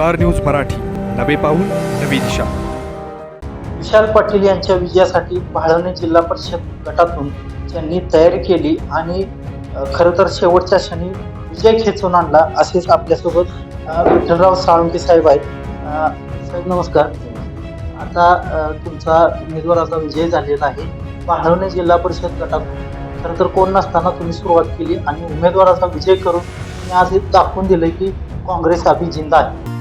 Star news Marathi. नवे पाऊल नवी दिशा. विशाल पाटील यांच्या विजयासाठी भाळवणे जिल्हा परिषद गटातून त्यांनी तयारी केली आणि खरं तर शेवटच्या क्षणी विजय खेचून आणला असेच आपल्यासोबत विठ्ठलराव साळुंके साहेब आहेत. साहेब नमस्कार. आता तुमचा उमेदवाराचा विजय झालेला आहे. भाळवणे जिल्हा परिषद गटातून खरं तर कोण नसताना तुम्ही सुरुवात केली आणि उमेदवाराचा विजय करून मी आज दाखवून दिलं की काँग्रेस अभि जिंदा आहे.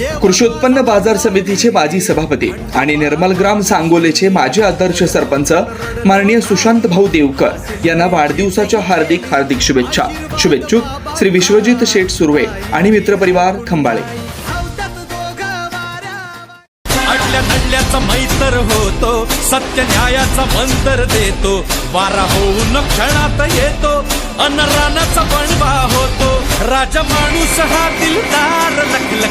कृषी उत्पन्न बाजार समितीचे माजी सभापती आणि निर्मल ग्राम सांगोलेचे माजी आदर्श सरपंच माननीय सुशांत भाऊ देवकर यांना वाढदिवसाच्या हार्दिक हार्दिक शुभेच्छा. शुभेच्छुक श्री विश्वजित शेठ सुर्वे आणि मित्रपरिवार खंबाळे. धावतात होतो सत्य न्यायाचा मंतर देतो वारा होऊन क्षणात येतो अनरानाचा बनवा होतो राजा माणूस हा दिलदार लखलखती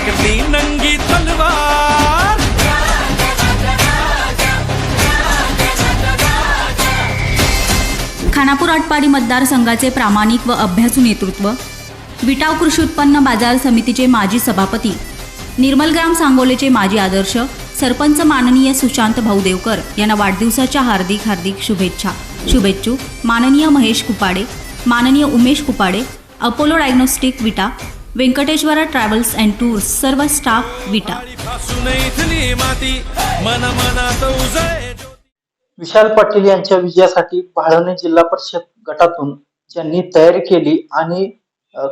खानापूर आटपाडी मतदारसंघाचे प्रामाणिक व अभ्यासू नेतृत्व विटाव कृषी उत्पन्न बाजार समितीचे माजी सभापती निर्मलग्राम सांगोलेचे माजी आदर्श सरपंच माननीय सुशांत भाऊ देवकर यांना वाढदिवसाच्या हार्दिक हार्दिक शुभेच्छा. शुभेच्छू माननीय महेश कुपाडे माननीय Umesh Kupade Apollo diagnostic Vita Venkateshwara travels and tours सर्व स्टाफ विटा. विशाल पाटील यांच्या विजयासाठी भाळवणे जिल्हा परिषद गटातून ज्यांनी तयारी केली आणि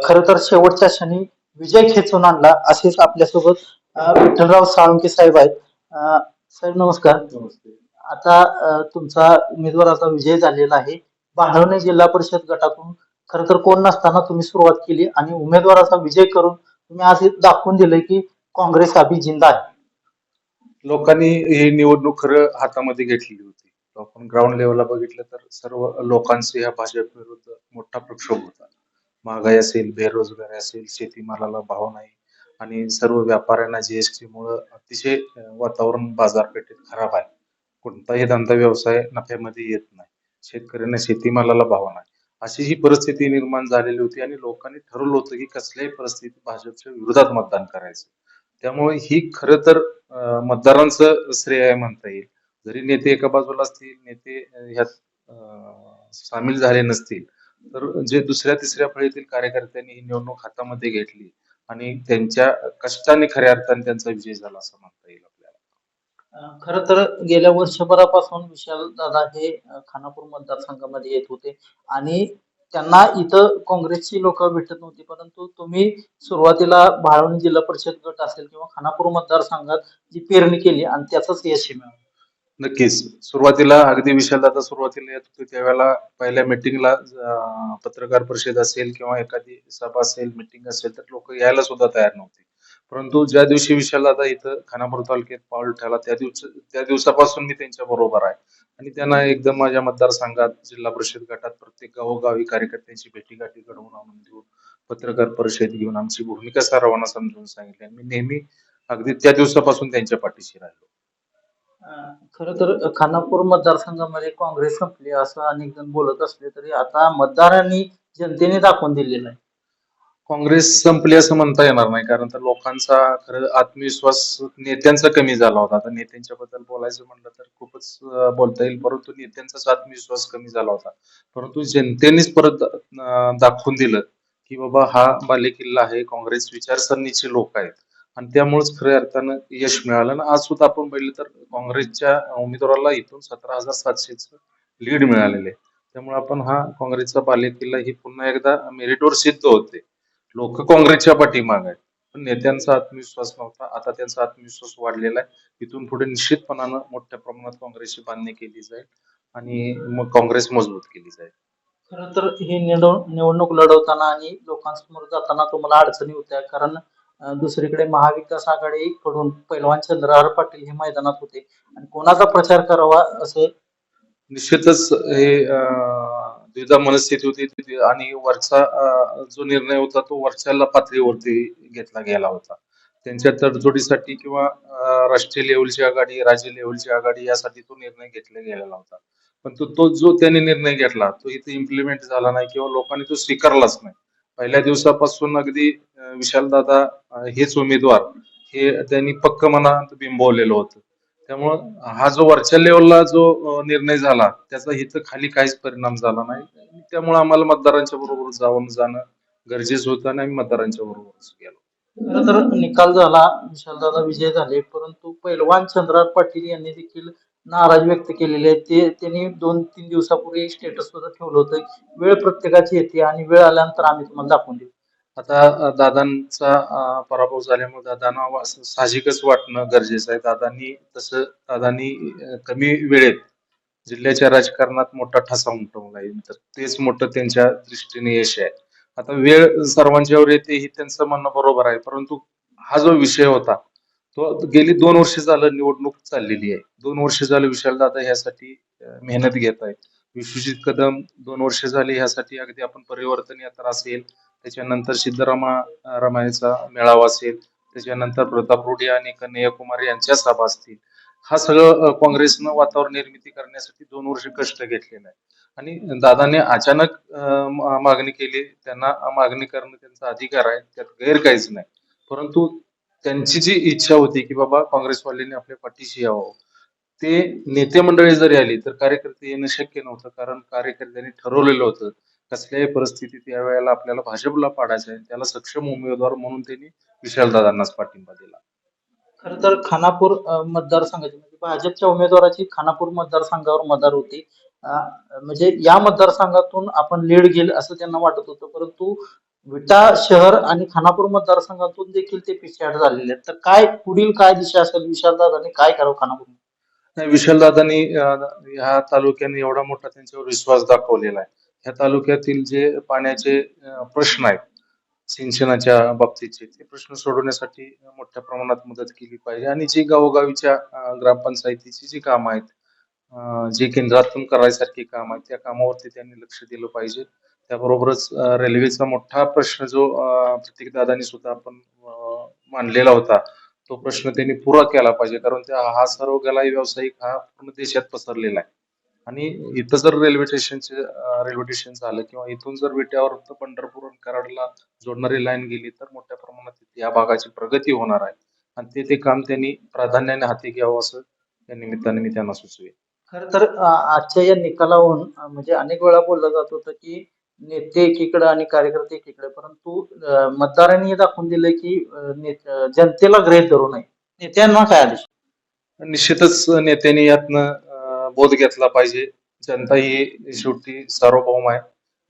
खरं तर शेवटच्या क्षणी विजय खेचून आणला असेच आपल्यासोबत विठ्ठलराव साळुंके साहेब आहेत. साहेब नमस्कार. आता तुमचा उमेदवाराचा विजय झालेला आहे. भाळवणे जिल्हा परिषद गटातून खरं तर कोण नसताना तुम्ही सुरुवात केली आणि उमेदवाराचा विजय करून तुम्ही आज दाखवून दिलंय की काँग्रेस अभि जिंदा आहे. लोकांनी ही निवडणूक खरं हातामध्ये घेतलेली होती. आपण ग्राउंड लेवलला बघितलं तर सर्व लोकांचे ह्या भाजप विरुद्ध मोठा प्रक्षोभ होता. महागाई असेल बेरोजगारी असेल शेतीमालाला भाव नाही आणि सर्व व्यापाऱ्यांना जीएसटी मुळे अतिशय वातावरण बाजारपेठेत खराब आहे. कोणताही धंदा व्यवसाय नफ्यामध्ये येत नाही. शेतकऱ्यांना शेतीमालाला भाव नाही. अशी ही परिस्थिती निर्माण झालेली होती आणि लोकांनी ठरवलं होतं की कसल्याही परिस्थितीत भाजपच्या विरोधात मतदान करायचं. त्यामुळे ही खरं तर मतदारांचं श्रेय आहे म्हणता येईल. जरी नेते एका बाजूला असतील नेते ह्यात सामील झाले नसतील तर जे दुसऱ्या तिसऱ्या फळीतील कार्यकर्त्यांनी ही निवडणूक हातामध्ये घेतली आणि त्यांच्या कष्टाने खऱ्या अर्थाने त्यांचा विजय झाला असं म्हणता येईल आपल्याला. खर तर गेल्या वर्षभरापासून विशाल दादा हे खानापूर मतदारसंघामध्ये येत होते आणि त्यांना इथं काँग्रेसची लोक भेटत नव्हती परंतु तुम्ही सुरुवातीला भाळवणी जिल्हा परिषद गट असेल किंवा खानापूर मतदारसंघात जी पेरणी केली आणि त्याचंच यश मिळालं. नक्कीच. सुरुवातीला अगदी विशालदादा सुरुवातीला येत होते त्यावेळेला पहिल्या मिटिंगला पत्रकार परिषद असेल किंवा एखादी सभा असेल मिटिंग असेल तर लोक यायला सुद्धा तयार नव्हते. परंतु ज्या दिवशी विशालदादा इथं खानापूर तालुक्यात पाऊल ठेवला त्या दिवस त्या दिवसापासून मी त्यांच्या बरोबर आहे. आणि त्यांना एकदम माझ्या मतदारसंघात जिल्हा परिषद गटात प्रत्येक गावोगावी कार्यकर्त्यांची भेटीगाठी घडवून आणून देऊन पत्रकार परिषद घेऊन आमची भूमिका सर्वांना समजून सांगितली. आणि मी नेहमी अगदी त्या दिवसापासून त्यांच्या पाठीशी राहिलो. खर तर खानापूर मतदारसंघामध्ये काँग्रेस संपली असं अनेक जण बोलत असले तरी आता मतदारांनी जनतेने दाखवून दिलेलं आहे. काँग्रेस संपली असं म्हणता येणार नाही कारण तर लोकांचा खरं आत्मविश्वास नेत्यांचा कमी झाला होता. आता नेत्यांच्या बद्दल बोलायचं म्हणलं तर खूपच बोलता येईल परंतु नेत्यांचाच आत्मविश्वास कमी झाला होता. परंतु जनतेनेच परत दाखवून दिलं की बाबा हा बालेकिल्ला आहे काँग्रेस विचारसरणीचे लोक आहेत. आणि त्यामुळेच खऱ्या अर्थानं यश मिळालं. आणि आज सुद्धा आपण पाहिलं तर काँग्रेसच्या उमेदवाराला इथून सतरा हजार सातशेच लीड मिळालेले आहे. त्यामुळे आपण हा काँग्रेसचा बालेकिल्ला ही पुन्हा एकदा मेरिटवर सिद्ध होते. लोक काँग्रेसच्या पाठीमाग आहेत. पण नेत्यांचा आत्मविश्वास नव्हता. आता त्यांचा आत्मविश्वास वाढलेला आहे. इथून पुढे निश्चितपणानं मोठ्या प्रमाणात काँग्रेसची बांधणी केली जाईल आणि मग काँग्रेस मजबूत केली जाईल. खरं तर ही निवडणूक लढवताना आणि लोकांसमोर जाताना तुम्हाला अडचणी होत्या. कारण दुसरीकडे महाविकास आघाडीकडून पैलवान चंद्रहार पाटील हे मैदानात होते. आणि कोणाचा प्रचार करावा असं? निश्चितच हे द्विधा मनस्थिती होती आणि वरचा जो निर्णय होता तो वरच्या पातळीवरती घेतला गेला होता. त्यांच्या तडजोडीसाठी किंवा राष्ट्रीय लेवलची आघाडी राज्य लेवलची आघाडी यासाठी तो निर्णय घेतला गेलेला होता. पण तो तो जो त्यांनी निर्णय घेतला तो इथे इम्प्लिमेंट झाला नाही किंवा लोकांनी तो स्वीकारलाच नाही. पहिल्या दिवसापासून अगदी विशालदादा हेच उमेदवार हे त्यांनी पक्क मनात बिंबवलेलं होतं. त्यामुळं हा जो वरच्या लेवलला जो निर्णय झाला त्याचा हिथं खाली काहीच परिणाम झाला नाही. त्यामुळे आम्हाला मतदारांच्या बरोबर जाऊन जाणं गरजेचं होतं आणि आम्ही मतदारांच्या बरोबरच गेलो. खरं तर निकाल झाला विशालदादा विजय झाले परंतु पैलवान चंद्रराज पाटील यांनी देखील नाराज व्यक्त केलेली आहे ते त्यांनी दोन तीन दिवसापूर्वी स्टेटस सुद्धा ठेवलं होतं. वेळ प्रत्येकाची येते आणि वेळ आल्यानंतर आम्ही तुम्हाला दाखवून देऊ आता दादांचा पराभव झाल्यामुळे दादांना साहजिकच वाटणं गरजेचं आहे. दादांनी तसं दादांनी कमी वेळेत जिल्ह्याच्या राजकारणात मोठा ठसा उमटवला आहे. तर तेच मोठं त्यांच्या दृष्टीने यश आहे. आता वेळ सर्वांच्यावर येते ही त्यांचं म्हणणं बरोबर आहे. परंतु हा जो विषय होता तो गेली दोन वर्ष झालं निवडणूक चाललेली आहे. दोन वर्ष झालं विशालदादा ह्यासाठी मेहनत घेत आहेत. विश्वजित कदम दोन वर्ष झाली ह्यासाठी अगदी आपण परिवर्तन यात्रा असेल त्याच्यानंतर सिद्धरामा रमायचा मेळावा असेल त्याच्यानंतर प्रताप रुढे आणि कन्हैया कुमार यांच्या सभा असतील. हा सगळं काँग्रेसनं वातावरण निर्मिती करण्यासाठी दोन वर्ष कष्ट घेतलेलं आहे आणि दादाने अचानक मागणी केली. त्यांना मागणी करणं त्यांचा अधिकार आहे. त्यात गैर काहीच नाही. परंतु त्यांची जी इच्छा होती की बाबा काँग्रेसवाल्यांनी आपल्या पाठीशी यावं ते नेते मंडळी जरी आली तर कार्यकर्ते येणं शक्य नव्हतं. कारण कार्यकर्त्यांनी ठरवलेलं होतं कसल्याही परिस्थितीत यावेळेला आपल्याला भाजपला पाडायचं आहे त्याला सक्षम उमेदवार म्हणून त्यांनी विशालदादांनाच पाठिंबा दिला. खरं तर खानापूर मतदारसंघाची म्हणजे भाजपच्या उमेदवाराची खानापूर मतदारसंघावर मदार होती. म्हणजे या मतदारसंघातून आपण लीड घेईल असं त्यांना वाटत होतं. परंतु विटा शहर आणि खानापूर मतदारसंघातून देखील ते पिछाड झालेले आहेत. तर काय पुढील काय दिशा असेल? विशालदादांनी काय करावं खानापूर नाही विशालदादांनी ह्या तालुक्याने एवढा मोठा त्यांच्यावर विश्वास दाखवलेला आहे. ह्या तालुक्यातील जे पाण्याचे प्रश्न आहेत सिंचनाच्या बाबतीचे ते प्रश्न सोडवण्यासाठी मोठ्या प्रमाणात मदत केली पाहिजे. आणि जी गावोगावीच्या ग्रामपंचायतीची जी कामं आहेत जी केंद्रातून करायसारखी काम आहेत त्या कामावरती त्यांनी लक्ष दिलं पाहिजे. त्याबरोबरच रेल्वेचा मोठा प्रश्न जो प्रत्येक सुद्धा आपण मांडलेला होता तो प्रश्न त्यांनी पुरा केला पाहिजे. कारण त्या हा सर्व गलाई व्यावसायिक हा पूर्ण देशात पसरलेला आहे. आणि इथं जर रेल्वे स्टेशनचे रेल्वे स्टेशन झालं किंवा इथून जर विट्यावर पंढरपूर आणि कराडला जोडणारी लाईन गेली तर मोठ्या प्रमाणात या भागाची प्रगती होणार आहे. आणि ते ते काम त्यांनी प्राधान्याने हाती घ्यावं असं या निमित्ताने मी त्यांना सुचवेन. खरं तर आजच्या या निकालावरून म्हणजे अनेक वेळा बोललं जात होतं की नेते एकीकडे आणि कार्यकर्ते एकीकडे परंतु मतदारांनी हे दाखवून दिलंय की जनतेला गृहीत धरू नये. नेत्यांना काय आदेश? निश्चितच नेत्यांनी यातनं बोध घेतला पाहिजे. जनता ही शेवटी सार्वभौम आहे.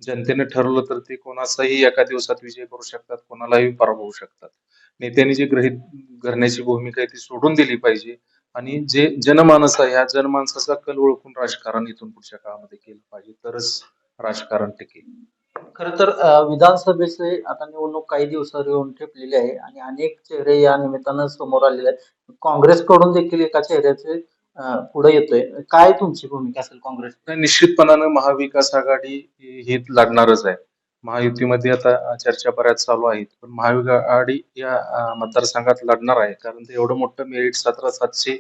जनतेने ठरवलं तर ते कोणाचाही एका दिवसात विजय करू शकतात कोणालाही पराभवू शकतात. नेत्यांनी जी गृहीत करण्याची भूमिका आहे ती सोडून दिली पाहिजे. आणि जे जनमानस आहे ह्या जनमानसाचा कल ओळखून राजकारण इथून पुढच्या काळामध्ये केलं पाहिजे. तरच राजकारण टिकेल. खर तर विधानसभेचे आता निवडणूक काही दिवसावर येऊन ठेपलेली आहे आणि अनेक चेहरे या निमित्तानं समोर आलेले आहेत. काँग्रेसकडून देखील एका चेहऱ्याचे पुढे येतोय. काय तुमची भूमिका असेल काँग्रेस? निश्चितपणानं महाविकास आघाडी हे लागणारच आहे. महायुतीमध्ये आता चर्चा बऱ्याच चालू आहेत पण महाविकास आघाडी या मतदारसंघात लढणार आहे कारण ते एवढं मोठं मेरिट सतरा सातशे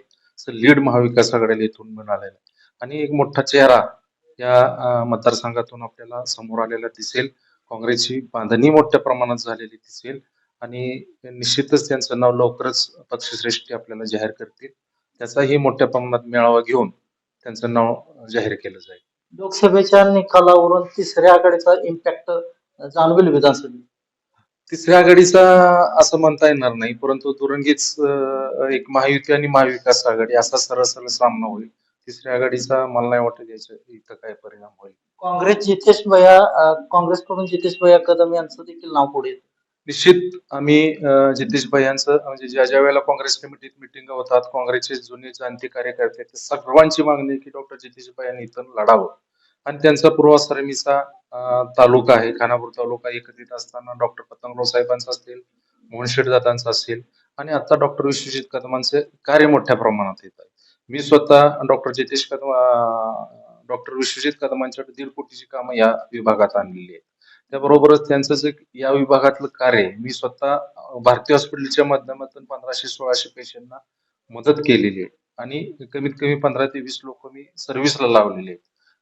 लीड महाविकास आघाडीला इथून मिळालेलं आहे. आणि एक मोठा चेहरा या मतदारसंघातून आपल्याला समोर आलेला दिसेल. काँग्रेसची बांधणी मोठ्या प्रमाणात झालेली दिसेल. आणि निश्चितच त्यांचं नाव लवकरच पक्षश्रेष्ठी आपल्याला जाहीर करतील. त्याचाही मोठ्या प्रमाणात मेळावा घेऊन त्यांचं नाव जाहीर केलं जाईल. लोकसभेच्या निकालावरून तिसऱ्या आघाडीचा इम्पॅक्ट जाणवेल विधानसभेत? तिसऱ्या आघाडीचा असं म्हणता येणार नाही परंतु दुरंगीच अं, एक महायुती आणि महाविकास आघाडी असा सरळ सामना होईल. तिसऱ्या आघाडीचा मला नाही वाटत याच्या इथं काय परिणाम होईल. काँग्रेस जितेश भैया काँग्रेसकडून जितेश भैया कदम यांचं देखील नाव पुढे येतं. निश्चित आम्ही जितेश भाई यांचं म्हणजे ज्या ज्या वेळेला काँग्रेस कमिटीत मिटिंग होतात काँग्रेसचे जुने जाणते कार्यकर्ते सर्वांची मागणी की डॉक्टर जितेश भाई यांनी इथं लढावं. आणि त्यांचा पूर्वाश्रमीचा तालुका आहे खानापूर तालुका एकत्रित असताना डॉक्टर पतंगराव साहेबांचा असेल मोहनशेठ दादांचा असेल आणि आता डॉक्टर विश्वजित कदमांचे कार्य मोठ्या प्रमाणात येत आहे. मी स्वतः डॉक्टर जितेश कदम डॉक्टर विश्वजित कदमांच्याकडे दीड कोटीची कामं या विभागात आणलेली आहेत. त्याबरोबरच त्यांचं जे या विभागातलं कार्य आहे, मी स्वतः भारतीय हॉस्पिटलच्या माध्यमातून पंधराशे सोळाशे पेशंटना मदत केलेली आहे. आणि कमीत कमी पंधरा ते वीस लोक मी सर्व्हिसला लावलेले आहेत.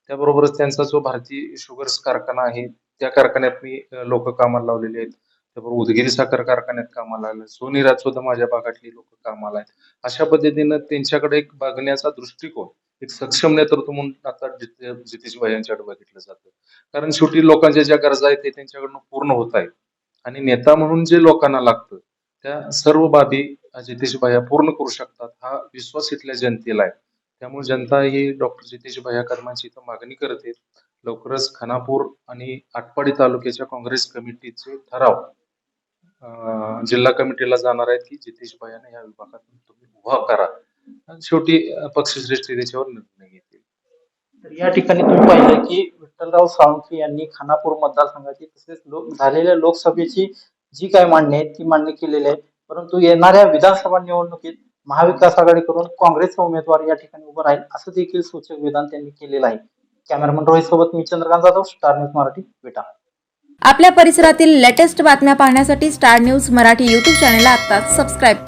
त्याबरोबरच त्यांचा जो भारतीय शुगर्स कारखाना आहे त्या कारखान्यात मी लोक कामाला लावलेले आहेत. त्याबरोबर उदगिरी साखर कारखान्यात कामाला आलं सोनीरात सुद्धा माझ्या भागातली लोक कामाला आहेत. अशा पद्धतीनं त्यांच्याकडे एक बघण्याचा दृष्टिकोन एक सक्षम नेतृत्व म्हणून आता जितेश भाई यांच्याकडे बघितलं जातं. कारण शेवटी लोकांच्या ज्या गरजा आहेत ते त्यांच्याकडनं पूर्ण होत आहेत. आणि नेता म्हणून जे लोकांना लागतं त्या सर्व बाबी जितेश भाया पूर्ण करू शकतात हा विश्वास इथल्या जनतेला आहे. त्यामुळे जनता ही डॉक्टर जितेश भाया कर्मांची इथं मागणी करते लवकरच खानापूर आणि आटपाडी तालुक्याच्या काँग्रेस कमिटीचे ठराव जिल्हा कमिटीला जाणार आहेत की जितेश भायाने या विभागातून तुम्ही उभा करा. शेवटी पक्षश्रेष्ठी त्याच्यावर निर्णय घेतील. तर या ठिकाणी तुम्ही पाहिलं की विठ्ठलराव साळुंखे यांनी खानापूर मतदारसंघाची तसेच लोक झालेल्या लोकसभेची जी काय मांडणी आहे ती मांडणी केलेली आहे परंतु येणाऱ्या विधानसभा निवडणुकीत महाविकास आघाडीकडून काँग्रेसचा उमेदवार या ठिकाणी उभा राहील असं देखील सूचक विधान त्यांनी केलेलं आहे. कॅमेरामन रोहित सोबत मी चंद्रकांत जाधव स्टार न्यूज मराठी विटा. आपल्या परिसरातील लेटेस्ट बातम्या पाहण्यासाठी स्टार न्यूज मराठी यूट्यूब चॅनलला आत्ताच सबस्क्राईब करा.